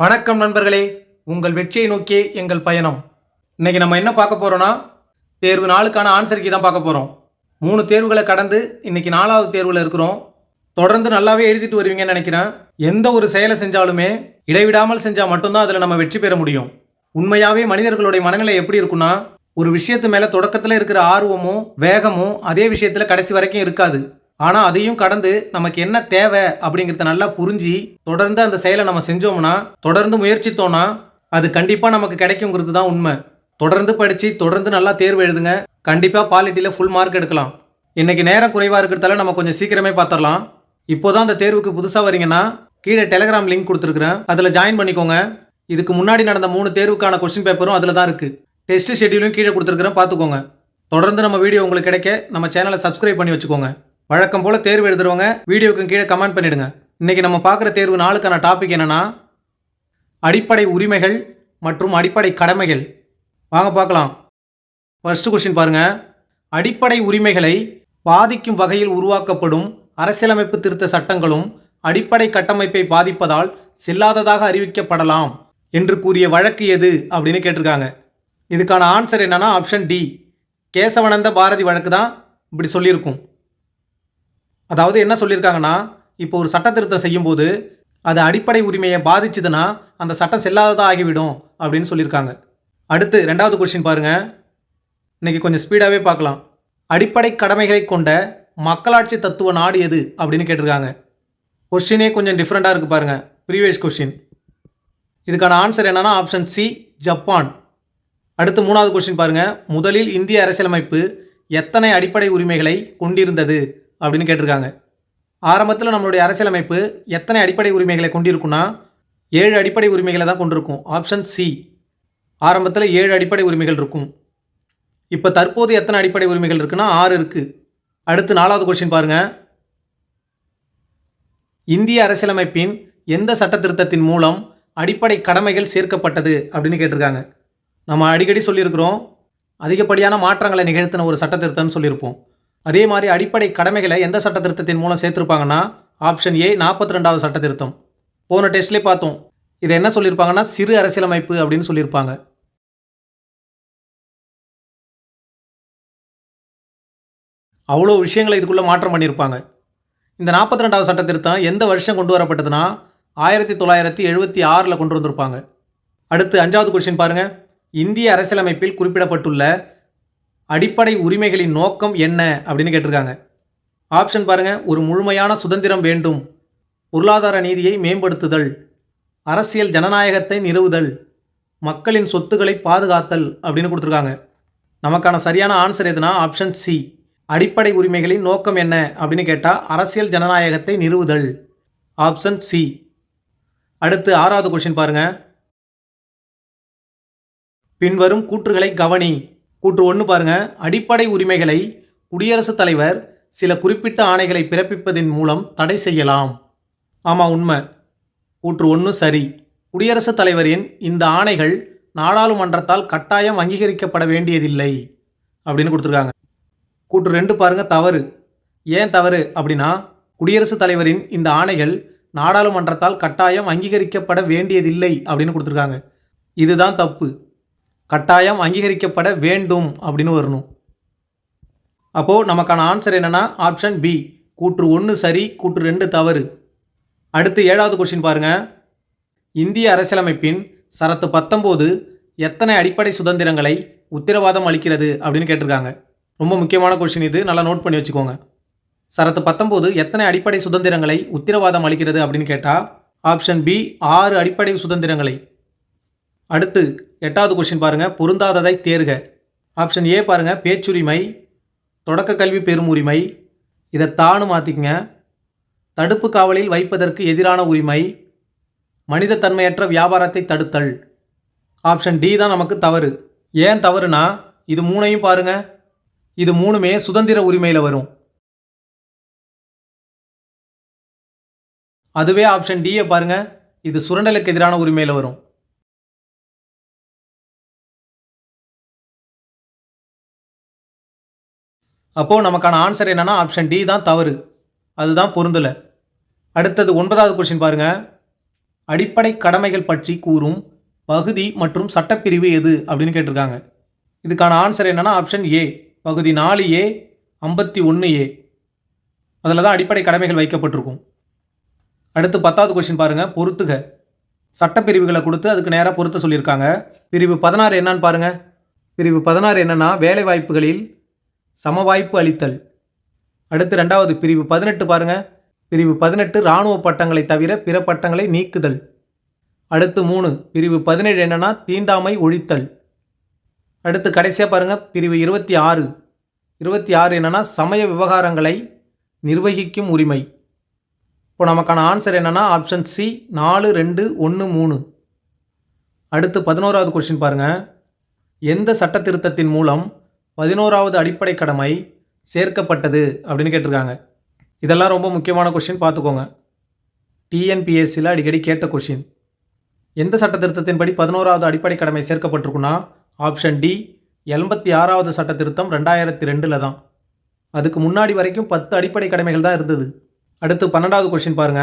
வணக்கம் நண்பர்களே. உங்கள் வெற்றியை நோக்கியே எங்கள் பயணம். இன்னைக்கு நம்ம என்ன பார்க்க போகிறோன்னா தேர்வு நாளுக்கான ஆன்சர் கீ தான் பார்க்க போகிறோம் மூணு தேர்வுகளை கடந்து இன்றைக்கி நாலாவது தேர்வில் இருக்கிறோம். தொடர்ந்து நல்லாவே எழுதிட்டு வருவீங்கன்னு நினைக்கிறேன். எந்த ஒரு செயலை செஞ்சாலுமே இடைவிடாமல் செஞ்சால் மட்டும்தான் அதில் நம்ம வெற்றி பெற முடியும். உண்மையாகவே மனிதர்களுடைய மனநிலை எப்படி இருக்குன்னா ஒரு விஷயத்து மேலே தொடக்கத்தில் இருக்கிற ஆர்வமும் வேகமும் அதே விஷயத்தில் கடைசி வரைக்கும் இருக்காது. ஆனால் அதையும் கடந்து நமக்கு என்ன தேவை அப்படிங்கிறத நல்லா புரிஞ்சு தொடர்ந்து அந்த செயலை நம்ம செஞ்சோம்னா தொடர்ந்து முயற்சித்தோம்னா அது கண்டிப்பாக நமக்கு கிடைக்குங்கிறது தான் உண்மை. தொடர்ந்து படித்து தொடர்ந்து நல்லா தேர்வு எழுதுங்க. கண்டிப்பாக பாலிட்டியில் ஃபுல் மார்க் எடுக்கலாம். இன்றைக்கி நேரம் குறைவாக இருக்கிறதால நம்ம கொஞ்சம் சீக்கிரமே பார்த்துடலாம். இப்போதான் அந்த தேர்வுக்கு புதுசாக வரீங்கன்னா கீழே டெலிகிராம் லிங்க் கொடுத்துருக்குறேன். அதில் ஜாயின் பண்ணிக்கோங்க. இதுக்கு முன்னாடி நடந்த மூணு தேர்வுக்கான கொஸ்டின் பேப்பரும் அதில் தான் இருக்குது டெஸ்ட் ஷெட்யூலும் கீழே கொடுத்துருக்குறேன் பார்த்துக்கோங்க. தொடர்ந்து நம்ம வீடியோ உங்களுக்கு கிடைக்க நம்ம சேனலை சப்ஸ்கிரைப் பண்ணி வச்சுக்கோங்க. வழக்கம் போல் தேர்வு எழுதுறவங்க வீடியோக்கு கீழே கமெண்ட் பண்ணிடுங்க. இன்னைக்கு நம்ம பார்க்குற தேர்வு நாளுக்கான டாபிக் என்னன்னா அடிப்படை உரிமைகள் மற்றும் அடிப்படை கடமைகள். வாங்க பார்க்கலாம். ஃபர்ஸ்ட் கொஸ்டின் பாருங்கள் அடிப்படை உரிமைகளை பாதிக்கும் வகையில் உருவாக்கப்படும் அரசியலமைப்பு திருத்த சட்டங்களும் அடிப்படை கட்டமைப்பை பாதிப்பதால் செல்லாததாக அறிவிக்கப்படலாம் என்று கூறிய வழக்கு எது அப்படின்னு கேட்டிருக்காங்க. இதுக்கான ஆன்சர் என்னன்னா ஆப்ஷன் டி கேசவனந்த பாரதி வழக்கு தான் இப்படி சொல்லியிருக்கும். அதாவது என்ன சொல்லியிருக்காங்கன்னா இப்போ ஒரு சட்ட திருத்தம் செய்யும்போது அது அடிப்படை உரிமையை பாதிச்சுதுன்னா அந்த சட்டம் செல்லாததாக ஆகிவிடும் அப்படின்னு சொல்லியிருக்காங்க. அடுத்து ரெண்டாவது கொஸ்டின் பாருங்க. இன்னைக்கு கொஞ்சம் ஸ்பீடாகவே பார்க்கலாம். அடிப்படை கடமைகளை கொண்ட மக்களாட்சி தத்துவ நாடு எது அப்படின்னு கேட்டிருக்காங்க. கொஸ்டினே கொஞ்சம் டிஃப்ரெண்ட்டாக இருக்குது பாருங்க. ப்ரீவியஸ் கொஸ்டின் இதுக்கான ஆன்சர் என்னன்னா ஆப்ஷன் சி ஜப்பான் அடுத்து மூணாவது கொஸ்டின் பாருங்க. முதலில் இந்திய அரசியலமைப்பு எத்தனை அடிப்படை உரிமைகளை கொண்டிருந்தது? அப்படின்னு கேட்டிருக்காங்க. ஆரம்பத்தில் நம்மளுடைய அரசியலமைப்பு எத்தனை அடிப்படை உரிமைகளை கொண்டிருக்குன்னா ஏழு அடிப்படை உரிமைகளை தான் கொண்டிருக்கும். ஆப்ஷன் சி ஆரம்பத்தில் ஏழு அடிப்படை உரிமைகள் இருக்கும். இப்போ தற்போது எத்தனை அடிப்படை உரிமைகள் இருக்குன்னா ஆறு இருக்குது அடுத்து நாலாவது கொஸ்டின் பாருங்கள் இந்திய அரசியலமைப்பின் எந்த சட்ட திருத்தத்தின் மூலம் அடிப்படை கடமைகள் சேர்க்கப்பட்டது அப்படின்னு கேட்டிருக்காங்க. நம்ம அடிக்கடி சொல்லியிருக்கிறோம் அதிகப்படியான மாற்றங்களை நிகழ்த்தின ஒரு சட்ட திருத்தம்னு சொல்லியிருப்போம். அதே மாதிரி அடிப்படை கடமைகளை எந்த சட்ட திருத்தத்தின் மூலம் சேர்த்துருப்பாங்கன்னா ஆப்ஷன் ஏ நாற்பத்தி ரெண்டாவது சட்ட திருத்தம் போன டெஸ்ட்லேயே பார்த்தோம். இதை என்ன சொல்லியிருப்பாங்கன்னா சிறு அரசியலமைப்பு அப்படின்னு சொல்லியிருப்பாங்க. அவ்வளோ விஷயங்களை இதுக்குள்ளே மாற்றம் பண்ணியிருப்பாங்க. இந்த நாற்பத்தி ரெண்டாவது சட்ட திருத்தம் எந்த வருஷம் கொண்டு வரப்பட்டதுன்னா ஆயிரத்தி தொள்ளாயிரத்தி எழுபத்தி ஆறில் கொண்டு வந்திருப்பாங்க. அடுத்து அஞ்சாவது கொஷின் பாருங்கள் இந்திய அரசியலமைப்பில் குறிப்பிடப்பட்டுள்ள அடிப்படை உரிமைகளின் நோக்கம் என்ன அப்படின்னு கேட்டிருக்காங்க. ஆப்ஷன் பாருங்கள் ஒரு முழுமையான சுதந்திரம் வேண்டும். பொருளாதார நீதியை மேம்படுத்துதல். அரசியல் ஜனநாயகத்தை நிறுவுதல். மக்களின் சொத்துக்களை பாதுகாத்தல் அப்படின்னு கொடுத்துருக்காங்க. நமக்கான சரியான ஆன்சர் எதுனா ஆப்ஷன் சி அடிப்படை உரிமைகளின் நோக்கம் என்ன அப்படின்னு கேட்டால் அரசியல் ஜனநாயகத்தை நிறுவுதல். ஆப்ஷன் சி அடுத்து ஆறாவது கொஷின் பாருங்கள் பின்வரும் கூற்றுகளை கவனி. கூற்று ஒன்று பாருங்க. அடிப்படை உரிமைகளை குடியரசுத் தலைவர் சில குறிப்பிட்ட ஆணைகளை பிறப்பிப்பதன் மூலம் தடை செய்யலாம். ஆமாம் உண்மை. கூற்று ஒன்று சரி. குடியரசுத் தலைவரின் இந்த ஆணைகள் நாடாளுமன்றத்தால் கட்டாயம் அங்கீகரிக்கப்பட வேண்டியதில்லை அப்படின்னு கொடுத்துருக்காங்க. கூற்று ரெண்டு பாருங்க தவறு. ஏன் தவறு அப்படின்னா குடியரசுத் தலைவரின் இந்த ஆணைகள் நாடாளுமன்றத்தால் கட்டாயம் அங்கீகரிக்கப்பட வேண்டியதில்லை அப்படின்னு கொடுத்துருக்காங்க. இதுதான் தப்பு. கட்டாயம் அங்கீகரிக்கப்பட வேண்டும் அப்படின்னு வரணும். அப்போது நமக்கான ஆன்சர் என்னன்னா ஆப்ஷன் பி கூற்று ஒன்று சரி கூற்று ரெண்டு தவறு. அடுத்து ஏழாவது கொஸ்டின் பாருங்க. இந்திய அரசியலமைப்பின் சரத்து பத்தொம்போது எத்தனை அடிப்படை சுதந்திரங்களை உத்தரவாதம் அளிக்கிறது அப்படின்னு கேட்டிருக்காங்க. ரொம்ப முக்கியமான கொஷின் இது. நல்லா நோட் பண்ணி வச்சுக்கோங்க. சரத்து பத்தொம்போது எத்தனை அடிப்படை சுதந்திரங்களை உத்தரவாதம் அளிக்கிறது அப்படின்னு கேட்டால் ஆப்ஷன் பி ஆறு அடிப்படை சுதந்திரங்களை. அடுத்து எட்டாவது கொஷின் பாருங்கள் பொருந்தாததை தேர்க. ஆப்ஷன் ஏ பாருங்கள் பேச்சுரிமை தொடக்க கல்வி பெறும் உரிமை இதை தானு மாற்றிக்கங்க தடுப்பு காவலில் வைப்பதற்கு எதிரான உரிமை. மனித தன்மையற்ற வியாபாரத்தை தடுத்தல். ஆப்ஷன் டி தான் நமக்கு தவறு. ஏன் தவறுனா இது மூணையும் பாருங்கள் இது மூணுமே சுதந்திர உரிமையில் வரும். அதுவே ஆப்ஷன் டியை பாருங்கள் இது சுரண்டலுக்கு எதிரான உரிமையில் வரும். அப்போது நமக்கான ஆன்சர் என்னென்னா ஆப்ஷன் டி தான் தவறு. அதுதான் பொருந்தலை. அடுத்தது ஒன்பதாவது கொஷின் பாருங்கள் அடிப்படை கடமைகள் பற்றி கூறும் பகுதி மற்றும் சட்டப்பிரிவு எது அப்படின்னு கேட்டிருக்காங்க. இதுக்கான ஆன்சர் என்னென்னா ஆப்ஷன் ஏ பகுதி நாலு ஏ ஐம்பத்தி ஒன்று ஏ அதில் தான் அடிப்படை கடமைகள் வைக்கப்பட்டிருக்கும். அடுத்து பத்தாவது கொஷின் பாருங்கள் பொறுத்துக சட்டப்பிரிவுகளை கொடுத்து அதுக்கு நேராக பொருத்த சொல்லியிருக்காங்க. பிரிவு பதினாறு என்னன்னு பாருங்கள் பிரிவு பதினாறு என்னென்னா வேலைவாய்ப்புகளில் சமவாய்ப்பு அளித்தல். அடுத்து ரெண்டாவது பிரிவு பதினெட்டு பாருங்கள் பிரிவு பதினெட்டு இராணுவ பட்டங்களை தவிர பிற பட்டங்களை நீக்குதல். அடுத்து மூணு பிரிவு பதினேழு என்னன்னா தீண்டாமை ஒழித்தல். அடுத்து கடைசியாக பாருங்கள் பிரிவு இருபத்தி ஆறு. இருபத்தி ஆறு என்னன்னா சமய விவகாரங்களை நிர்வகிக்கும் உரிமை. இப்போ நமக்கான ஆன்சர் என்னன்னா ஆப்ஷன் சி நாலு ரெண்டு ஒன்று மூணு. அடுத்து பதினோராவது கொஸ்டின் பாருங்கள் எந்த சட்ட திருத்தத்தின் மூலம் பதினோராவது அடிப்படை கடமை சேர்க்கப்பட்டது அப்படின்னு கேட்டிருக்காங்க. இதெல்லாம் ரொம்ப முக்கியமான கொஷின் பார்த்துக்கோங்க. டிஎன்பிஎஸ்சியில் அடிக்கடி கேட்ட கொஷின் எந்த சட்ட திருத்தத்தின்படி பதினோராவது அடிப்படை கடமை சேர்க்கப்பட்டிருக்குன்னா ஆப்ஷன் டி எண்பத்தி ஆறாவது சட்ட திருத்தம் ரெண்டாயிரத்தி ரெண்டில் தான். அதுக்கு முன்னாடி வரைக்கும் பத்து அடிப்படை கடமைகள் தான் இருந்தது. அடுத்து பன்னெண்டாவது கொஷின் பாருங்க.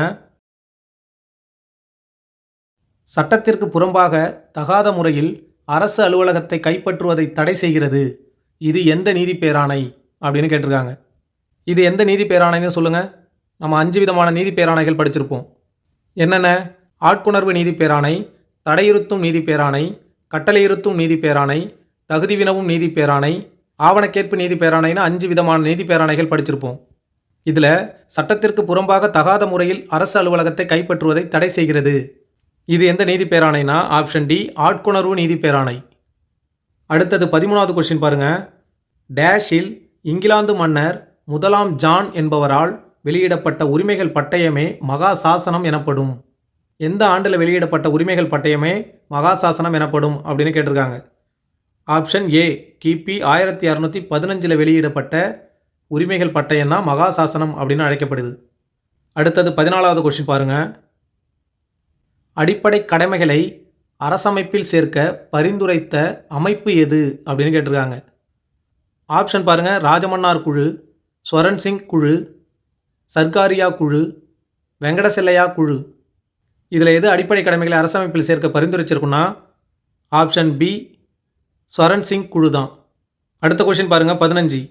சட்டத்திற்கு புறம்பாக தகாத முறையில் அரசு அலுவலகத்தை கைப்பற்றுவதை தடை செய்கிறது. இது எந்த நீதி பேராணை அப்படின்னு கேட்டிருக்காங்க. இது எந்த நீதி பேராணைன்னு சொல்லுங்கள் நம்ம அஞ்சு விதமான நீதி பேராணைகள் படிச்சிருப்போம். என்னென்ன? ஆட்குணர்வு நீதி பேராணை தடையிருத்தும் நீதி பேராணை கட்டளையிருத்தும் நீதி பேராணை தகுதி வினவும் நீதி பேராணை ஆவணக்கேற்பு நீதி பேராணைன்னு அஞ்சு விதமான நீதி பேராணைகள் படிச்சிருப்போம். இதில் சட்டத்திற்கு புறம்பாக தகாத முறையில் அரசு அலுவலகத்தை கைப்பற்றுவதை தடை செய்கிறது. இது எந்த நீதி பேராணைனா ஆப்ஷன் டி ஆட்கொணர்வு நீதி பேராணை. அடுத்தது பதிமூணாவது கொஸ்டின் பாருங்கள் டேஷில் இங்கிலாந்து மன்னர் முதலாம் ஜான் என்பவரால் வெளியிடப்பட்ட உரிமைகள் பட்டயமே மகா சாசனம் எனப்படும். எந்த ஆண்டில் வெளியிடப்பட்ட உரிமைகள் பட்டயமே மகா சாசனம் எனப்படும் அப்படின்னு கேட்டிருக்காங்க. ஆப்ஷன் ஏ கிபி ஆயிரத்தி அறநூற்றி பதினஞ்சில் வெளியிடப்பட்ட உரிமைகள் பட்டயம் தான் மகா சாசனம் அப்படின்னு அழைக்கப்படுது. அடுத்தது பதினாலாவது கொஸ்டின் பாருங்கள் அடிப்படை கடமைகளை அரசமைப்பில் சேர்க்க பரிந்துரைத்த அமைப்பு எது அப்படின்னு கேட்டிருக்காங்க. ஆப்ஷன் பாருங்கள் ராஜமன்னார் குழு ஸ்வரன் சிங் குழு சர்க்காரியா குழு வெங்கடசெல்லையா குழு. இதில் எது அடிப்படை கடமைகளை அரசமைப்பில் சேர்க்க பரிந்துரைச்சிருக்குன்னா ஆப்ஷன் பி ஸ்வரன் சிங் குழு தான். அடுத்த கொஷின் பாருங்கள் பதினஞ்சு.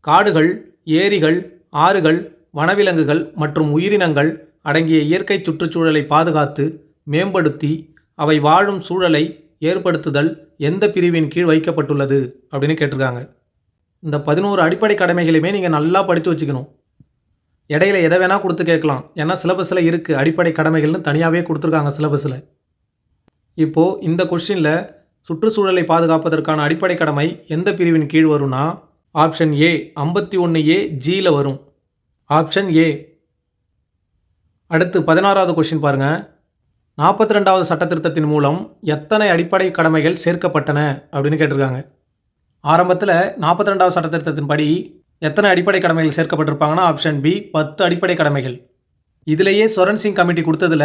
காடுகள் ஏரிகள் ஆறுகள் வனவிலங்குகள் மற்றும் உயிரினங்கள் அடங்கிய இயற்கை சுற்றுச்சூழலை பாதுகாத்து மேம்படுத்தி அவை வாழும் சூழலை ஏற்படுத்துதல் எந்த பிரிவின் கீழ் வைக்கப்பட்டுள்ளது அப்படின்னு கேட்டிருக்காங்க. இந்த பதினோரு அடிப்படை கடமைகளையுமே நீங்கள் நல்லா படித்து வச்சுக்கணும். இடையில எதை வேணால் கொடுத்து கேட்கலாம். ஏன்னா சிலபஸில் இருக்குது அடிப்படை கடமைகள்னு தனியாகவே கொடுத்துருக்காங்க சிலபஸில். இப்போது இந்த கொஷினில் சுற்றுச்சூழலை பாதுகாப்பதற்கான அடிப்படை கடமை எந்த பிரிவின் கீழ் வரும்னா ஆப்ஷன் ஏ ஐம்பத்தி ஒன்று ஏ ஜியில் வரும். Option A. அடுத்து பதினாறாவது கொஷின் பாருங்கள் நாற்பத்தி ரெண்டாவது சட்ட திருத்தத்தின் மூலம் எத்தனை அடிப்படை கடமைகள் சேர்க்கப்பட்டன அப்படின்னு கேட்டிருக்காங்க. ஆரம்பத்தில் நாற்பத்தி ரெண்டாவது சட்டத்திருத்தத்தின்படி எத்தனை அடிப்படை கடமைகள் சேர்க்கப்பட்டிருப்பாங்கன்னா ஆப்ஷன் பி பத்து அடிப்படை கடமைகள். இதிலேயே சொரன் சிங் கமிட்டி கொடுத்ததுல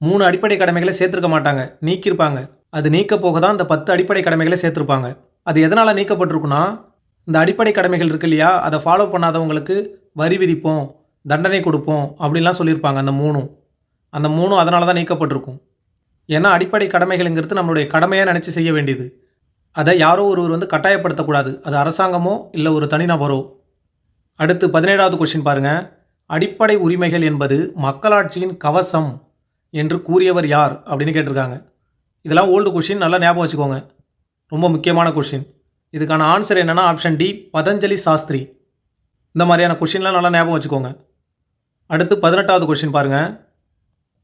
மூணு அடிப்படை கடமைகளை சேர்த்துருக்க மாட்டாங்க நீக்கியிருப்பாங்க. அது நீக்க போக தான் இந்த பத்து அடிப்படை கடமைகளை சேர்த்துருப்பாங்க. அது எதனால் நீக்கப்பட்டிருக்குன்னா இந்த அடிப்படை கடமைகள் இருக்கு இல்லையா அதை ஃபாலோ பண்ணாதவங்களுக்கு வரி விதிப்போம் தண்டனை கொடுப்போம் அப்படின்லாம் சொல்லியிருப்பாங்க அந்த மூணும். அந்த மூணும் அதனால தான் நீக்கப்பட்டிருக்கும். ஏன்னா அடிப்படை கடமைகள்ங்கிறது நம்மளுடைய கடமையாக நினச்சி செய்ய வேண்டியது. அதை யாரோ ஒருவர் வந்து கட்டாயப்படுத்தக்கூடாது. அது அரசாங்கமோ இல்லை ஒரு தனிநபரோ? அடுத்து பதினேழாவது கொஷின் பாருங்கள் அடிப்படை உரிமைகள் என்பது மக்களாட்சியின் கவசம் என்று கூறியவர் யார் அப்படின்னு கேட்டிருக்காங்க. இதெல்லாம் ஓல்டு கொஷின் நல்லா ஞாபகம் வச்சுக்கோங்க. ரொம்ப முக்கியமான கொஷின் இதுக்கான ஆன்சர் என்னென்னா ஆப்ஷன் டி பதஞ்சலி சாஸ்திரி. இந்த மாதிரியான கொஷின்லாம் நல்லா ஞாபகம் வச்சுக்கோங்க. அடுத்து பதினெட்டாவது கொஷின் பாருங்கள்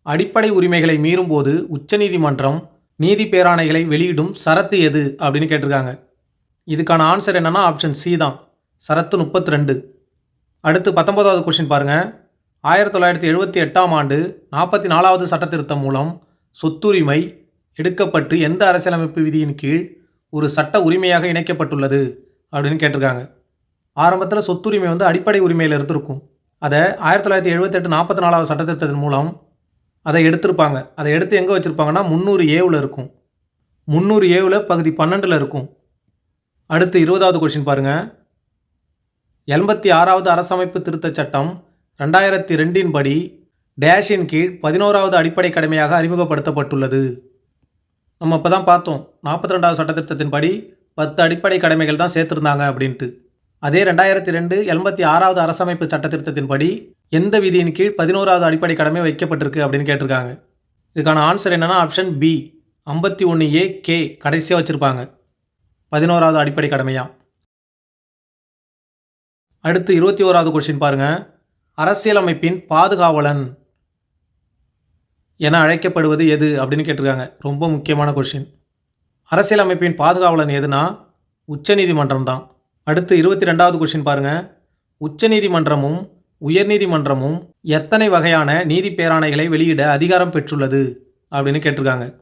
அடிப்படை உரிமைகளை மீறும்போது உச்சநீதிமன்றம் நீதி பேராணைகளை வெளியிடும் சரத்து எது? அப்படின்னு கேட்டிருக்காங்க. இதுக்கான ஆன்சர் என்னென்னா ஆப்ஷன் சி தான். சரத்து முப்பத்தி ரெண்டு அடுத்து பத்தொன்பதாவது கொஷின் பாருங்கள் ஆயிரத்தி தொள்ளாயிரத்தி எழுபத்தி எட்டாம் ஆண்டு நாற்பத்தி நாலாவது சட்ட திருத்தம் மூலம் சொத்துரிமை எடுக்கப்பட்டு எந்த அரசியலமைப்பு விதியின் கீழ் ஒரு சட்ட உரிமையாக இணைக்கப்பட்டுள்ளது? அப்படின்னு கேட்டிருக்காங்க. ஆரம்பத்தில் சொத்துரிமை வந்து அடிப்படை உரிமையில் இருந்திருக்கும். அதை ஆயிரத்தி தொள்ளாயிரத்தி எழுபத்தெட்டு நாற்பத்தி நாலாவது சட்ட திருத்தத்தின் மூலம் அதை எடுத்திருப்பாங்க. அதை எடுத்து எங்கே வச்சுருப்பாங்கன்னா முந்நூறு ஏவில் இருக்கும். முந்நூறு ஏவில் பகுதி பன்னெண்டில் இருக்கும். அடுத்து இருபதாவது கொஷின் பாருங்கள் எண்பத்தி ஆறாவது அரசமைப்பு திருத்தச் சட்டம் ரெண்டாயிரத்தி ரெண்டின் படி டேஷின் கீழ் பதினோராவது அடிப்படை கடமையாக அறிமுகப்படுத்தப்பட்டுள்ளது. நம்ம இப்போ தான் பார்த்தோம். நாற்பத்தி ரெண்டாவது சட்டத்திட்டத்தின்படி பத்து அடிப்படை கடமைகள் தான் சேர்த்துருந்தாங்க அப்படின்ட்டு. அதே ரெண்டாயிரத்தி ரெண்டு எண்பத்தி ஆறாவது அரசமைப்பு சட்டத்திருத்தத்தின்படி எந்த விதியின் கீழ் பதினோராவது அடிப்படை கடமை வைக்கப்பட்டிருக்கு அப்படின்னு கேட்டிருக்காங்க. இதுக்கான ஆன்சர் என்னென்னா ஆப்ஷன் பி ஐம்பத்தி ஒன்று ஏ கே கடைசியாக வச்சுருப்பாங்க. பதினோராவது அடிப்படை கடமையாக அடுத்து இருபத்தி ஓராவது கொஷின் பாருங்கள் அரசியலமைப்பின் பாதுகாவலன் என அழைக்கப்படுவது எது அப்படின்னு கேட்டிருக்காங்க. ரொம்ப முக்கியமான கொஷின் அரசியலமைப்பின் பாதுகாவலன் எதுனா உச்சநீதிமன்றம் தான். அடுத்து இருபத்தி ரெண்டாவது கொஷின் பாருங்க. உச்சநீதிமன்றமும் உயர்நீதிமன்றமும் எத்தனை வகையான நீதி பேராணைகளை வெளியிட அதிகாரம் பெற்றுள்ளது அப்படின்னு கேட்டிருக்காங்க.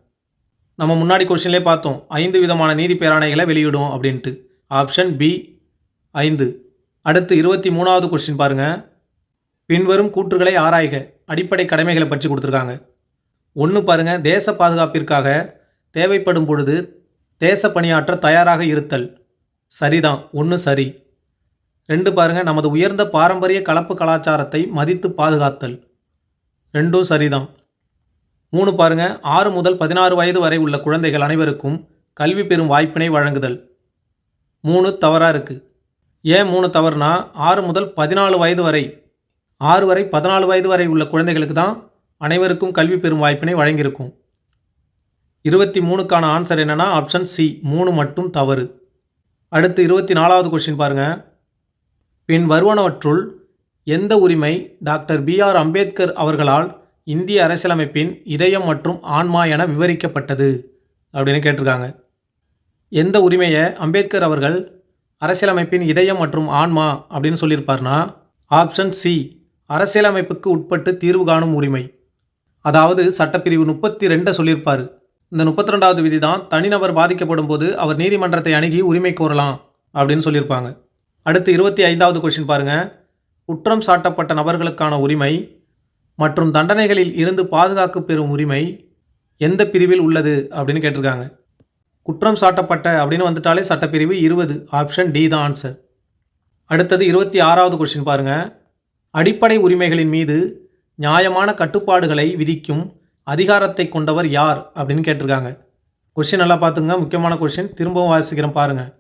நம்ம முன்னாடி கொஸ்டின்லேயே பார்த்தோம். ஐந்து விதமான நீதி பேராணைகளை வெளியிடும் அப்படின்ட்டு. ஆப்ஷன் பி ஐந்து. அடுத்து இருபத்தி மூணாவது கொஸ்டின் பாருங்கள் பின்வரும் கூற்றுகளை ஆராய்க. அடிப்படை கடமைகளை பற்றி கொடுத்துருக்காங்க. ஒன்று பாருங்கள் தேச பாதுகாப்பிற்காக தேவைப்படும் பொழுது தேச பணியாற்ற தயாராக இருத்தல் சரிதான். ஒன்று சரி. ரெண்டு பாருங்க நமது உயர்ந்த பாரம்பரிய கலப்பு கலாச்சாரத்தை மதித்து பாதுகாத்தல். ரெண்டும் சரிதான். மூணு பாருங்க ஆறு முதல் பதினாறு வயது வரை உள்ள குழந்தைகள் அனைவருக்கும் கல்வி பெறும் வாய்ப்பினை வழங்குதல். மூணு தவறாக இருக்குது ஏன் மூணு தவறுனா ஆறு முதல் பதினாலு வயது வரை ஆறு வரை பதினாலு வயது வரை உள்ள குழந்தைகளுக்கு தான் அனைவருக்கும் கல்வி பெறும் வாய்ப்பினை வழங்கியிருக்கும். இருபத்தி மூணுக்கான ஆன்சர் என்னென்னா ஆப்ஷன் சி மூணு மட்டும் தவறு. அடுத்து இருபத்தி நாலாவது கொஸ்டின் பாருங்கள் பின் வருவனவற்றுள் எந்த உரிமை டாக்டர் பி ஆர் அம்பேத்கர் அவர்களால் இந்திய அரசியலமைப்பின் இதயம் மற்றும் ஆன்மா என விவரிக்கப்பட்டது அப்படின்னு கேட்டிருக்காங்க. எந்த உரிமையை அம்பேத்கர் அவர்கள் அரசியலமைப்பின் இதயம் மற்றும் ஆன்மா அப்படின்னு சொல்லியிருப்பார்னா ஆப்ஷன் சி அரசியலமைப்புக்கு உட்பட்டு தீர்வு காணும் உரிமை. அதாவது சட்டப்பிரிவு முப்பத்தி ரெண்டை சொல்லியிருப்பார். இந்த முப்பத்தி ரெண்டாவது விதி தான் தனிநபர் பாதிக்கப்படும் போது அவர் நீதிமன்றத்தை அணுகி உரிமை கோரலாம் அப்படின்னு சொல்லியிருப்பாங்க. அடுத்து இருபத்தி ஐந்தாவது கொஷின் பாருங்கள் குற்றம் சாட்டப்பட்ட நபர்களுக்கான உரிமை மற்றும் தண்டனைகளில் இருந்து பாதுகாப்பு பெறும் உரிமை எந்த பிரிவில் உள்ளது அப்படின்னு கேட்டிருக்காங்க. குற்றம் சாட்டப்பட்ட அப்படின்னு வந்துட்டாலே சட்டப்பிரிவு இருபது ஆப்ஷன் டி தான் ஆன்சர் அடுத்தது இருபத்தி ஆறாவது கொஷின் பாருங்கள் அடிப்படை உரிமைகளின் மீது நியாயமான கட்டுப்பாடுகளை விதிக்கும் அதிகாரத்தை கொண்டவர் யார் அப்படின்னு கேட்டிருக்காங்க. கொஷின் நல்லா பார்த்துங்க முக்கியமான கொஷின் திரும்பவும் வாசிக்கிறேன் பாருங்கள்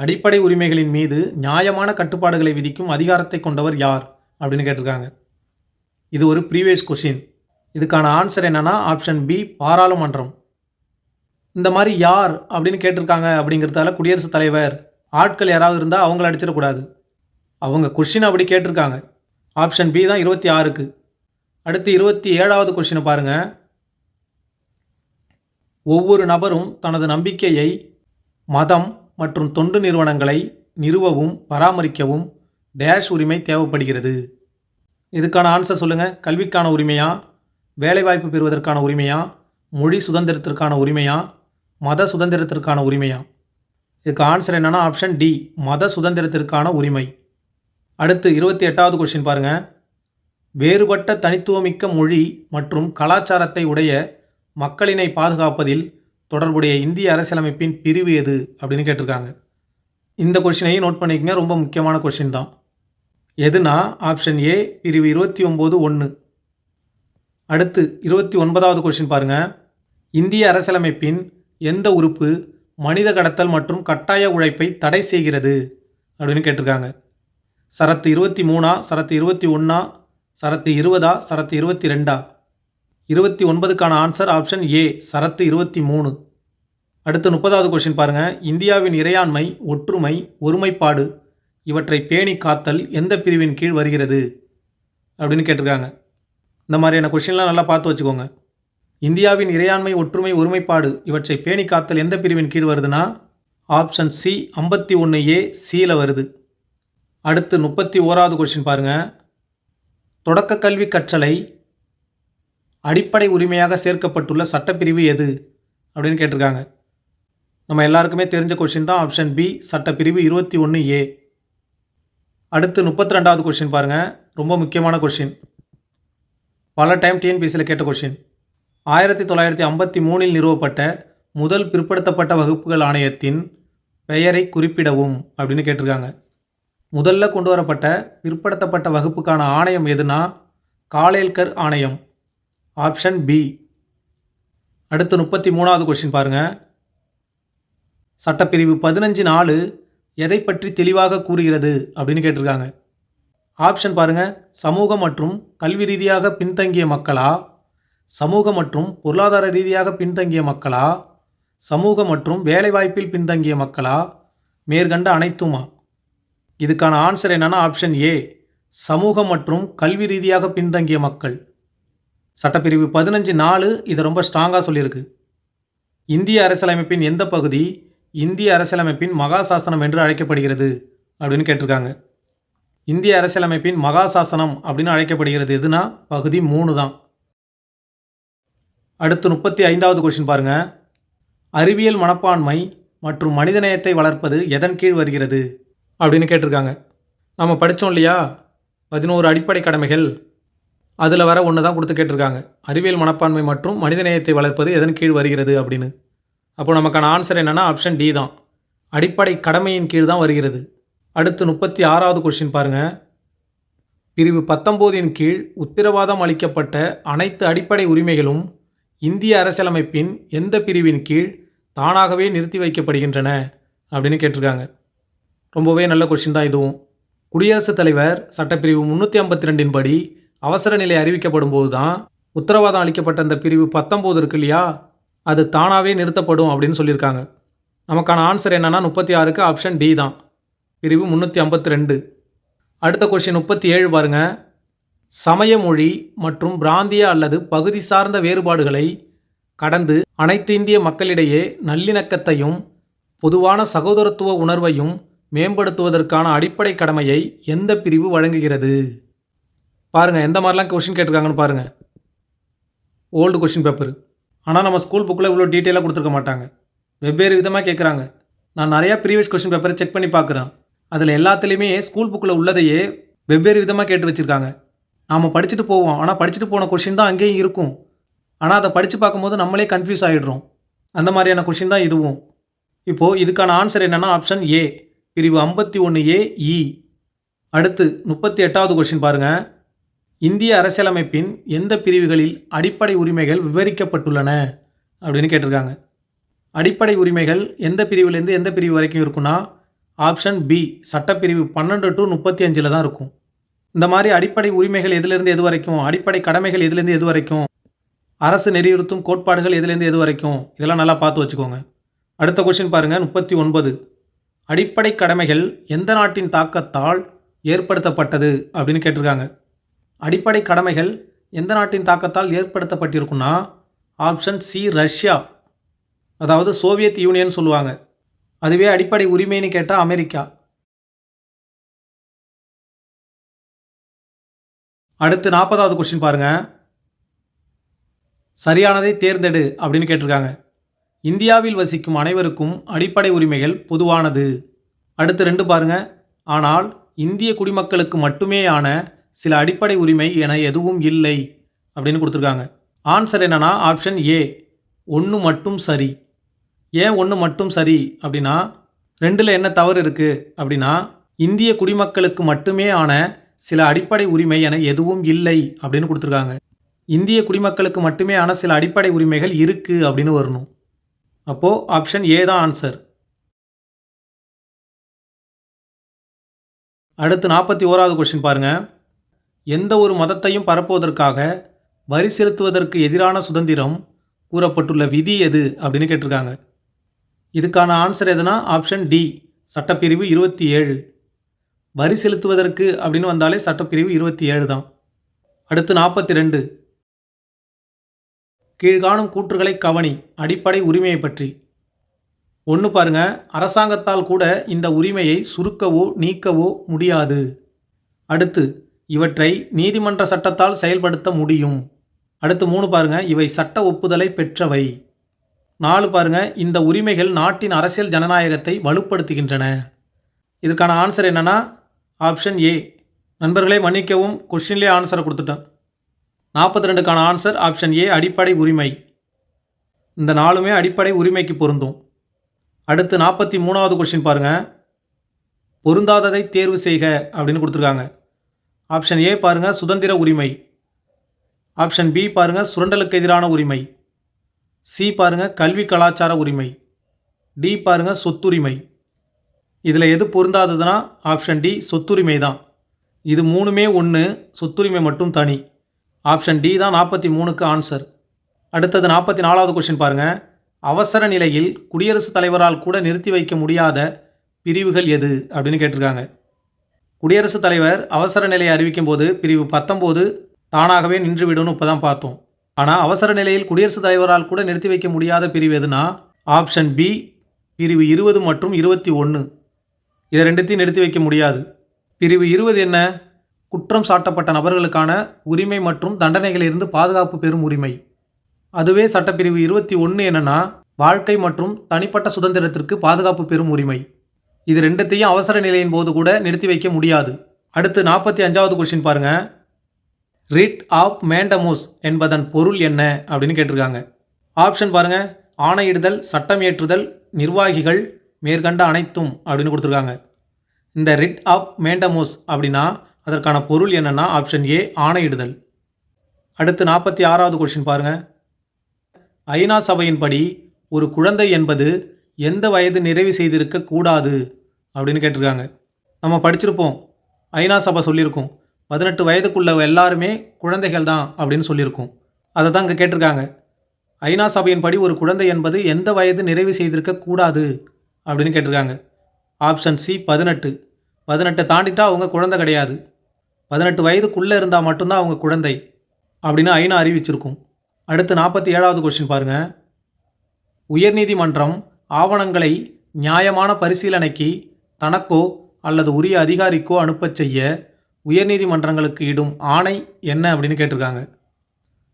அடிப்படை உரிமைகளின் மீது நியாயமான கட்டுப்பாடுகளை விதிக்கும் அதிகாரத்தை கொண்டவர் யார்? அப்படின்னு கேட்டிருக்காங்க. இது ஒரு ப்ரீவியஸ் கொஷின் இதுக்கான ஆன்சர் என்னன்னா ஆப்ஷன் பி பாராளுமன்றம். இந்த மாதிரி யார் அப்படின்னு கேட்டிருக்காங்க அப்படிங்கிறதால குடியரசுத் தலைவர் ஆட்கள் யாராவது இருந்தால் அவங்கள அடிச்சிடக்கூடாது. அவங்க கொஷின் அப்படி கேட்டிருக்காங்க. ஆப்ஷன் பி தான் இருபத்தி ஆறுக்கு. அடுத்து இருபத்தி ஏழாவது கொஷினை பாருங்கள் ஒவ்வொரு நபரும் தனது நம்பிக்கையை மதம் மற்றும் தொண்டு நிறுவனங்களை நிறுவவும் பராமரிக்கவும் டேஷ் உரிமை தேவைப்படுகிறது. இதுக்கான ஆன்சர் சொல்லுங்கள் கல்விக்கான உரிமையா? வேலைவாய்ப்பு பெறுவதற்கான உரிமையா? மொழி சுதந்திரத்திற்கான உரிமையா? மத சுதந்திரத்திற்கான உரிமையா? இதுக்கு ஆன்சர் என்னன்னா ஆப்ஷன் டி மத சுதந்திரத்திற்கான உரிமை. அடுத்து இருபத்தி எட்டாவது கொஷின் பாருங்கள் வேறுபட்ட தனித்துவமிக்க மொழி மற்றும் கலாச்சாரத்தை உடைய மக்களினை பாதுகாப்பதில் தொடர்புடைய இந்திய அரசியலமைப்பின் பிரிவு எது அப்படின்னு கேட்டிருக்காங்க. இந்த கொஷினையும் நோட் பண்ணிக்கங்க. ரொம்ப முக்கியமான கொஷின் தான். எதுனா ஆப்ஷன் ஏ பிரிவு இருபத்தி ஒம்பது ஒன்று அடுத்து இருபத்தி ஒன்பதாவது கொஷின் பாருங்க. இந்திய அரசியலமைப்பின் எந்த உறுப்பு மனித கடத்தல் மற்றும் கட்டாய உழைப்பை தடை செய்கிறது அப்படின்னு கேட்டிருக்காங்க. சரத்து இருபத்தி மூணா சரத்து இருபத்தி ஒன்றா சரத்து இருபதா சரத்து இருபத்தி ரெண்டா? இருபத்தி ஒன்பதுக்கான ஆன்சர் ஆப்ஷன் ஏ சரத்து இருபத்தி மூணு. அடுத்து முப்பதாவது கொஷின் பாருங்கள் இந்தியாவின் இறையாண்மை ஒற்றுமை ஒருமைப்பாடு இவற்றை பேணி காத்தல் எந்த பிரிவின் கீழ் வருகிறது? அப்படின்னு கேட்டிருக்காங்க. இந்த மாதிரியான கொஷின்லாம் நல்லா பார்த்து வச்சுக்கோங்க. இந்தியாவின் இறையாண்மை ஒற்றுமை ஒருமைப்பாடு இவற்றை பேணி காத்தல் எந்த பிரிவின் கீழ் வருதுன்னா? ஆப்ஷன் சி ஐம்பத்தி ஒன்று ஏ சியில் வருது. அடுத்து முப்பத்தி ஓராவது கொஷின் பாருங்க. தொடக்க கல்வி கற்றலை அடிப்படை உரிமையாக சேர்க்கப்பட்டுள்ள சட்டப்பிரிவு எது? அப்படின்னு கேட்டிருக்காங்க. நம்ம எல்லாருக்குமே தெரிஞ்ச கொஷின் தான் ஆப்ஷன் பி சட்டப்பிரிவு இருபத்தி ஒன்று ஏ அடுத்து முப்பத்தி ரெண்டாவது கொஷின் பாருங்கள் ரொம்ப முக்கியமான கொஷின் பல டைம் டிஎன்பிசியில் கேட்ட கொஷின் ஆயிரத்தி தொள்ளாயிரத்தி ஐம்பத்தி மூணில் நிறுவப்பட்ட முதல் பிற்படுத்தப்பட்ட வகுப்புகள் ஆணையத்தின் பெயரை குறிப்பிடவும் அப்படின்னு கேட்டிருக்காங்க. முதல்ல கொண்டு வரப்பட்ட பிற்படுத்தப்பட்ட வகுப்புக்கான ஆணையம் எதுனா காலேல்கர் ஆணையம். ஆப்ஷன் பி அடுத்து முப்பத்தி மூணாவது கொஷின் பாருங்கள் சட்டப்பிரிவு பதினஞ்சு நாலு எதை பற்றி தெளிவாக கூறுகிறது அப்படின்னு கேட்டிருக்காங்க. ஆப்ஷன் பாருங்க. சமூக மற்றும் கல்வி ரீதியாக பின்தங்கிய மக்களா? சமூக மற்றும் பொருளாதார ரீதியாக பின்தங்கிய மக்களா? சமூக மற்றும் வேலைவாய்ப்பில் பின்தங்கிய மக்களா? மேற்கண்ட அனைத்துமா? இதுக்கான ஆன்சர் என்னன்னா ஆப்ஷன் ஏ சமூக மற்றும் கல்வி ரீதியாக பின்தங்கிய மக்கள். சட்டப்பிரிவு பதினஞ்சு நாலு இதை ரொம்ப ஸ்ட்ராங்காக சொல்லியிருக்கு. இந்திய அரசியலமைப்பின் எந்த பகுதி இந்திய அரசியலமைப்பின் மகா சாசனம் என்று அழைக்கப்படுகிறது அப்படின்னு கேட்டிருக்காங்க. இந்திய அரசியலமைப்பின் மகா சாசனம் அப்படின்னு அழைக்கப்படுகிறது எதுனா? பகுதி மூணு தான். அடுத்து முப்பத்தி ஐந்தாவது கொஷின் பாருங்க. அறிவியல் மனப்பான்மை மற்றும் மனிதநேயத்தை வளர்ப்பது எதன் கீழ் வருகிறது அப்படின்னு கேட்டிருக்காங்க. நம்ம படித்தோம் இல்லையா? பதினோரு அடிப்படை கடமைகள் அதில் வர ஒன்று தான் கொடுத்து கேட்டிருக்காங்க. அறிவியல் மனப்பான்மை மற்றும் மனிதநேயத்தை வளர்ப்பது எதன் கீழ் வருகிறது அப்படின்னு. அப்போ நமக்கான ஆன்சர் என்னென்னா ஆப்ஷன் டி தான். அடிப்படை கடமையின் கீழ் தான் வருகிறது. அடுத்து முப்பத்தி ஆறாவது கொஷின் பாருங்கள் பிரிவு பத்தொம்போதின் கீழ் உத்தரவாதம் அளிக்கப்பட்ட அனைத்து அடிப்படை உரிமைகளும் இந்திய அரசியலமைப்பின் எந்த பிரிவின் கீழ் தானாகவே நிறுத்தி வைக்கப்படுகின்றன அப்படின்னு கேட்டிருக்காங்க. ரொம்பவே நல்ல கொஷின் தான் இதுவும். குடியரசுத் தலைவர் சட்டப்பிரிவு முந்நூற்றி ஐம்பத்தி ரெண்டின் படி அவசர நிலை அறிவிக்கப்படும் போது தான் உத்தரவாதம் அளிக்கப்பட்ட அந்த பிரிவு பத்தொம்போது இருக்கு இல்லையா? அது தானாகவே நிறுத்தப்படும் அப்படின்னு சொல்லியிருக்காங்க. நமக்கான ஆன்சர் என்னென்னா முப்பத்தி ஆறுக்கு ஆப்ஷன் டி தான். பிரிவு முந்நூற்றி ஐம்பத்தி ரெண்டு. அடுத்த கொஷின் முப்பத்தி ஏழு பாருங்கள் சமய மொழி மற்றும் பிராந்திய அல்லது பகுதி சார்ந்த வேறுபாடுகளை கடந்து அனைத்து இந்திய மக்களிடையே நல்லிணக்கத்தையும் பொதுவான சகோதரத்துவ உணர்வையும் மேம்படுத்துவதற்கான அடிப்படை கடமையை எந்த பிரிவு வழங்குகிறது? பாருங்கள் எந்த மாதிரிலாம் கொஷின் கேட்டிருக்காங்கன்னு பாருங்கள் ஓல்டு கொஷின் பேப்பர் ஆனால் நம்ம ஸ்கூல் புக்கில் இவ்வளோ டீட்டெயிலாக கொடுத்துருக்க மாட்டாங்க. வெவ்வேறு விதமாக கேட்குறாங்க நான் நிறையா ப்ரீவியஸ் கொஷின் பேப்பரை செக் பண்ணி பார்க்குறேன் அதில் எல்லாத்துலேயுமே ஸ்கூல் புக்கில் உள்ளதையே வெவ்வேறு விதமாக கேட்டு வச்சுருக்காங்க. நாம் படிச்சுட்டு போவோம். ஆனால் படிச்சுட்டு போன கொஷின் தான் அங்கேயும் இருக்கும். ஆனால் அதை படித்து பார்க்கும்போது நம்மளே கன்ஃபியூஸ் ஆகிடுறோம் அந்த மாதிரியான கொஷின் தான் இதுவும். இப்போது இதுக்கான ஆன்சர் என்னென்னா ஆப்ஷன் ஏ பிரிவு ஐம்பத்தி ஒன்று ஏ இ e. அடுத்து முப்பத்தி எட்டாவது கொஷின் பாருங்கள் இந்திய அரசியலமைப்பின் எந்த பிரிவுகளில் அடிப்படை உரிமைகள் விவரிக்கப்பட்டுள்ளன அப்படின்னு கேட்டிருக்காங்க. அடிப்படை உரிமைகள் எந்த பிரிவுலேருந்து எந்த பிரிவு வரைக்கும் இருக்குன்னா ஆப்ஷன் பி சட்டப்பிரிவு பன்னெண்டு டு முப்பத்தி அஞ்சில் தான் இருக்கும். இந்த மாதிரி அடிப்படை உரிமைகள் எதுலேருந்து எது வரைக்கும் அடிப்படை கடமைகள் எதுலேருந்து எது வரைக்கும் அரசு நெறியுறுத்தும் கோட்பாடுகள் எதுலேருந்து எது வரைக்கும் இதெல்லாம் நல்லா பார்த்து வச்சுக்கோங்க. அடுத்த கொஷின் பாருங்கள் முப்பத்தி ஒன்பது. அடிப்படை கடமைகள் எந்த நாட்டின் தாக்கத்தால் ஏற்படுத்தப்பட்டது அப்படின்னு கேட்டிருக்காங்க. அடிப்படை கடமைகள் எந்த நாட்டின் தாக்கத்தால் ஏற்படுத்தப்பட்டிருக்குன்னா ஆப்ஷன் சி ரஷ்யா அதாவது சோவியத் யூனியன் சொல்லுவாங்க. அதுவே அடிப்படை உரிமைன்னு கேட்டால் அமெரிக்கா. அடுத்து நாற்பதாவது கொஸ்டின் பாருங்க. சரியானதை தேர்ந்தெடு அப்படின்னு கேட்டிருக்காங்க. இந்தியாவில் வசிக்கும் அனைவருக்கும் அடிப்படை உரிமைகள் பொதுவானது. அடுத்து ரெண்டு பாருங்க. ஆனால் இந்திய குடிமக்களுக்கு மட்டுமேயான சில அடிப்படை உரிமை என எதுவும் இல்லை அப்படின்னு கொடுத்துருக்காங்க. ஆன்சர் என்னன்னா ஆப்ஷன் ஏ ஒன்று மட்டும் சரி. ஏன் ஒன்று மட்டும் சரி அப்படின்னா ரெண்டில் என்ன தவறு இருக்குது அப்படின்னா இந்திய குடிமக்களுக்கு மட்டுமே ஆன சில அடிப்படை உரிமை என எதுவும் இல்லை அப்படின்னு கொடுத்துருக்காங்க. இந்திய குடிமக்களுக்கு மட்டுமே ஆன சில அடிப்படை உரிமைகள் இருக்குது அப்படின்னு வரணும். அப்போது ஆப்ஷன் ஏ தான் ஆன்சர் அடுத்து நாற்பத்தி ஓராவது கொஸ்டின் பாருங்கள் எந்த ஒரு மதத்தையும் பரப்புவதற்காக வரி செலுத்துவதற்கு எதிரான சுதந்திரம் கூறப்பட்டுள்ள விதி எது அப்படின்னு கேட்டிருக்காங்க. இதுக்கான ஆன்சர் எதுனா ஆப்ஷன் டி சட்டப்பிரிவு இருபத்தி ஏழு. வரி செலுத்துவதற்கு அப்படின்னு வந்தாலே சட்டப்பிரிவு இருபத்தி ஏழு தான். அடுத்து நாற்பத்தி ரெண்டு. கீழ்காணும் கூற்றுகளை கவனி அடிப்படை உரிமையை பற்றி. ஒன்று பாருங்க அரசாங்கத்தால் கூட இந்த உரிமையை சுருக்கவோ நீக்கவோ முடியாது. அடுத்து இவற்றை நீதிமன்ற சட்டத்தால் செயல்படுத்த முடியும். அடுத்து மூணு பாருங்கள் இவை சட்ட ஒப்புதலை பெற்றவை. நாலு பாருங்க. இந்த உரிமைகள் நாட்டின் அரசியல் ஜனநாயகத்தை வலுப்படுத்துகின்றன. இதுக்கான ஆன்சர் என்னென்னா ஆப்ஷன் ஏ நண்பர்களே மன்னிக்கவும் கொஷின்லேயே ஆன்சரை கொடுத்துட்டேன். நாற்பத்தி ரெண்டுக்கான ஆன்சர் ஆப்ஷன் ஏ அடிப்படை உரிமை. இந்த நாலுமே அடிப்படை உரிமைக்கு பொருந்தும். அடுத்து நாற்பத்தி மூணாவது கொஷின் பாருங்கள் பொருந்தாததை தேர்வு செய்க அப்படின்னு கொடுத்துருக்காங்க. ஆப்ஷன் ஏ பாருங்கள் சுதந்திர உரிமை. ஆப்ஷன் பி பாருங்க சுரண்டலுக்கு எதிரான உரிமை. சி பாருங்கள் கல்வி கலாச்சார உரிமை. டி பாருங்கள் சொத்துரிமை. இதில் எது பொருந்தாததுன்னா ஆப்ஷன் டி சொத்துரிமை தான். இது மூணுமே ஒன்று சொத்துரிமை மட்டும் தனி. ஆப்ஷன் டி தான் நாற்பத்தி மூணுக்கு ஆன்சர் அடுத்தது நாற்பத்தி நாலாவது கொஷின் பாருங்கள் அவசர நிலையில் குடியரசுத் தலைவரால் கூட நிறுத்தி வைக்க முடியாத பிரிவுகள் எது? அப்படின்னு கேட்டிருக்காங்க. குடியரசுத் தலைவர் அவசர நிலையை அறிவிக்கும் போது பிரிவு பத்தொம்போது தானாகவே நின்றுவிடும்னு இப்போ தான் பார்த்தோம். ஆனால் அவசர நிலையில் குடியரசுத் தலைவரால் கூட நிறுத்தி வைக்க முடியாத பிரிவு எதுனா ஆப்ஷன் பி பிரிவு இருபது மற்றும் இருபத்தி ஒன்று இதை ரெண்டுத்தையும் நிறுத்தி வைக்க முடியாது. பிரிவு இருபது என்ன? குற்றம் சாட்டப்பட்ட நபர்களுக்கான உரிமை மற்றும் தண்டனைகளிலிருந்து பாதுகாப்பு பெறும் உரிமை. அதுவே சட்டப்பிரிவு இருபத்தி ஒன்று என்னன்னா வாழ்க்கை மற்றும் தனிப்பட்ட சுதந்திரத்திற்கு பாதுகாப்பு பெறும் உரிமை. இது ரெண்டுத்தையும் அவசர நிலையின் போது கூட நிறுத்தி வைக்க முடியாது. அடுத்து நாற்பத்தி அஞ்சாவது கொஸ்டின் பாருங்கள் ரிட் ஆஃப் மேண்டமோஸ் என்பதன் பொருள் என்ன அப்படின்னு கேட்டிருக்காங்க. ஆப்ஷன் பாருங்கள் ஆணையிடுதல் சட்டம் இயற்றுதல் நிர்வாகிகள் மேற்கண்ட அனைத்தும் அப்படின்னு கொடுத்துருக்காங்க. இந்த ரிட் ஆஃப் மேண்டமோஸ் அப்படின்னா அதற்கான பொருள் என்னன்னா ஆப்ஷன் ஏ ஆணையிடுதல். அடுத்து நாற்பத்தி ஆறாவது கொஷின் பாருங்கள் ஐநா சபையின்படி ஒரு குழந்தை என்பது எந்த வயது நிறைவு செய்திருக்க கூடாது? அப்படின்னு கேட்டிருக்காங்க. நம்ம படிச்சிருப்போம். ஐநா சபை சொல்லியிருக்கோம். பதினெட்டு வயதுக்குள்ள எல்லாருமே குழந்தைகள் தான் அப்படின்னு சொல்லியிருக்கோம். அதை தான் இங்கே கேட்டிருக்காங்க. ஐநா சபையின்படி ஒரு குழந்தை என்பது எந்த வயது நிறைவு செய்திருக்க கூடாது அப்படின்னு கேட்டிருக்காங்க. ஆப்ஷன் சி பதினெட்டு. பதினெட்டை தாண்டிட்டா அவங்க குழந்தை கிடையாது. பதினெட்டு வயதுக்குள்ளே இருந்தால் மட்டும்தான் அவங்க குழந்தை அப்படின்னு ஐநா அறிவிச்சிருக்கும். அடுத்து நாற்பத்தி ஏழாவது கொஸ்டின் பாருங்கள் உயர்நீதிமன்றம் ஆவணங்களை நியாயமான பரிசீலனைக்கு தனக்கோ அல்லது உரிய அதிகாரிக்கோ அனுப்பச் செய்ய உயர்நீதிமன்றங்களுக்கு இடும் ஆணை என்ன அப்படின்னு கேட்டிருக்காங்க.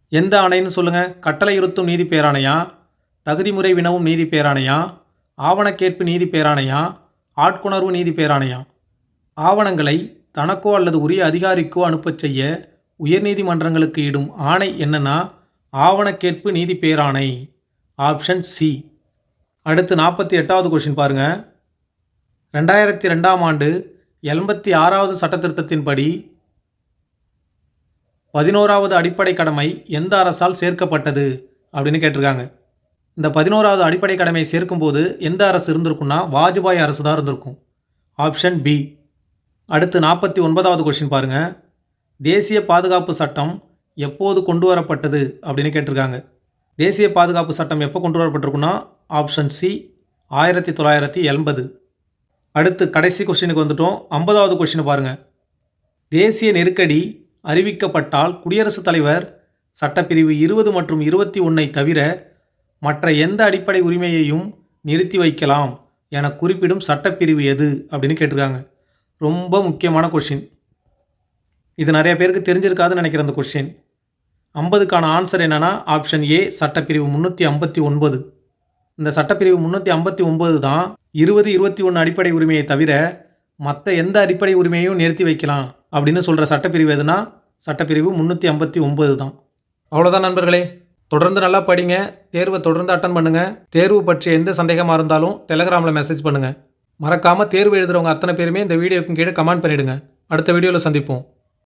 எந்த ஆணைன்னு சொல்லுங்கள் கட்டளையுறுத்தும் நீதி பேராணையா? தகுதிமுறை வினவும் நீதி பேராணையா? ஆவணக்கேட்பு நீதி பேராணையா? ஆட்கொணர்வு நீதி பேராணையா? ஆவணங்களை தனக்கோ அல்லது உரிய அதிகாரிக்கோ அனுப்பச் செய்ய உயர்நீதிமன்றங்களுக்கு இடும் ஆணை என்னன்னா ஆவணக்கேட்பு நீதி பேராணை. Option C. அடுத்து நாற்பத்தி எட்டாவது கொஷின் பாருங்கள் ரெண்டாயிரத்தி ரெண்டாம் ஆண்டு எண்பத்தி ஆறாவது சட்டத்திருத்தத்தின்படி பதினோராவது அடிப்படை கடமை எந்த அரசால் சேர்க்கப்பட்டது அப்படின்னு கேட்டிருக்காங்க. இந்த பதினோராவது அடிப்படை கடமையை சேர்க்கும்போது எந்த அரசு இருந்திருக்குன்னா வாஜ்பாய் அரசு தான் இருந்திருக்கும். Option B. அடுத்து நாற்பத்தி ஒன்பதாவது கொஷின் பாருங்கள் தேசிய பாதுகாப்பு சட்டம் எப்போது கொண்டு வரப்பட்டது அப்படின்னு கேட்டிருக்காங்க. தேசிய பாதுகாப்பு சட்டம் எப்போ கொண்டு வரப்பட்டிருக்குன்னா ஆப்ஷன் சி ஆயிரத்தி தொள்ளாயிரத்தி எண்பது. அடுத்து கடைசி கொஸ்டினுக்கு வந்துட்டோம். ஐம்பதாவது கொஸ்டின் பாருங்கள் தேசிய நெருக்கடி அறிவிக்கப்பட்டால் குடியரசுத் தலைவர் சட்டப்பிரிவு இருபது மற்றும் இருபத்தி ஒன்றை தவிர மற்ற எந்த அடிப்படை உரிமையையும் நிறுத்தி வைக்கலாம் என குறிப்பிடும் சட்டப்பிரிவு எது அப்படின்னு கேட்டிருக்காங்க. ரொம்ப முக்கியமான கொஷின் இது நிறைய பேருக்கு தெரிஞ்சிருக்காதுன்னு நினைக்கிற அந்த கொஷின் ஐம்பதுக்கான ஆன்சர் என்னென்னா ஆப்ஷன் ஏ சட்டப்பிரிவு முந்நூற்றி ஐம்பத்தி ஒன்பது. இந்த சட்டப்பிரிவு முந்நூற்றி ஐம்பத்தி ஒம்பது தான் இருபது இருபத்தி ஒன்று அடிப்படை உரிமையை தவிர மற்ற எந்த அடிப்படை உரிமையையும் நிறுத்தி வைக்கலாம் அப்படின்னு சொல்கிற சட்டப்பிரிவு எதுனா சட்டப்பிரிவு முந்நூற்றி ஐம்பத்தி ஒம்பது தான். அவ்வளோதான் நண்பர்களே. தொடர்ந்து நல்லா படிங்க. தேர்வை தொடர்ந்து அட்டன் பண்ணுங்கள் தேர்வு பற்றிய எந்த சந்தேகமாக இருந்தாலும் டெலகிராமில் மெசேஜ் பண்ணுங்கள் மறக்காமல் தேர்வு எழுதுகிறவங்க அத்தனை பேருமே இந்த வீடியோக்கு கீழே கமெண்ட் பண்ணிவிடுங்க அடுத்த வீடியோவில் சந்திப்போம்.